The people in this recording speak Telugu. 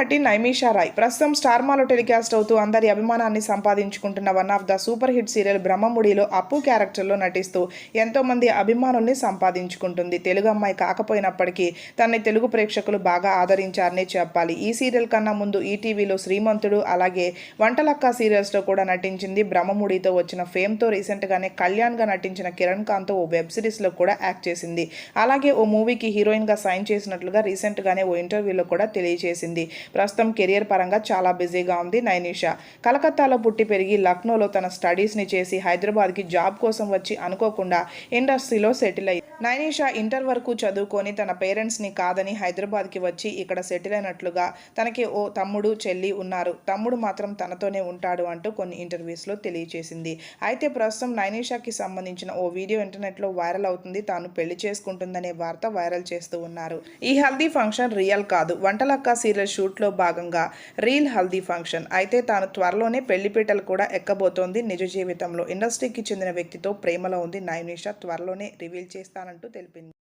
నటి నైమిషా రాయ్. ప్రస్తుతం స్టార్మాలో టెలికాస్ట్ అవుతూ అందరి అభిమానాన్ని సంపాదించుకుంటున్న one of the super hit serial బ్రహ్మముడిలో అప్పు క్యారెక్టర్లో నటిస్తూ ఎంతోమంది అభిమానుల్ని సంపాదించుకుంటుంది. తెలుగు అమ్మాయి కాకపోయినప్పటికీ తనని తెలుగు ప్రేక్షకులు బాగా ఆదరించారనే చెప్పాలి. ఈ సీరియల్ కన్నా ముందు ఈటీవీలో శ్రీమంతుడు అలాగే వంటలక్క సీరియల్స్లో కూడా నటించింది బ్రహ్మముడితో వచ్చిన ఫేమ్తో రీసెంట్గానే కళ్యాణ్గా నటించిన కిరణ్ ఖాన్తో ఓ వెబ్ సిరీస్లో కూడా యాక్ట్ చేసింది. అలాగే ఓ మూవీకి హీరోయిన్గా సైన్ చేసినట్లుగా రీసెంట్గానే ఓ ఇంటర్వ్యూలో కూడా తెలియజేసింది. ప్రస్తుతం కెరియర్ పరంగా చాలా బిజీగా ఉంది నైనిషా. కలకత్తాలో పుట్టి పెరిగి లక్నోలో తన స్టడీస్ని చేసి హైదరాబాద్కి జాబ్ కోసం వచ్చి అనుకోకుండా ఇండస్ట్రీలో సెటిల్ అయ్యింది నైనిషా ఇంటర్ వరకు చదువుకొని తన పేరెంట్స్ని కాదని హైదరాబాద్కి వచ్చి ఇక్కడ సెటిల్ అయినట్లుగా తనకి ఓ తమ్ముడు చెల్లి ఉన్నారు. తమ్ముడు మాత్రం తనతోనే ఉంటాడు అంటూ కొన్ని ఇంటర్వ్యూస్లో తెలియజేసింది అయితే ప్రస్తుతం నైనిషాకి సంబంధించిన ఓ వీడియో ఇంటర్నెట్లో వైరల్ అవుతుంది. తాను పెళ్ళి చేసుకుంటుందనే వార్త వైరల్ చేస్తూ ఉన్నారు. ఈ హల్దీ ఫంక్షన్ రియల్ కాదు. వంటలక్క సీరియల్ షూట్లో భాగంగా రీల్ హల్దీ ఫంక్షన్. అయితే తాను త్వరలోనే పెళ్ళిపీటలు కూడా ఎక్కబోతోంది. నిజ జీవితంలో ఇండస్ట్రీకి చెందిన వ్యక్తితో ప్రేమలో ఉంది. నైనిషా త్వరలోనే రివీల్ చేస్తాను చేస్తానంటూ తెలిపింది.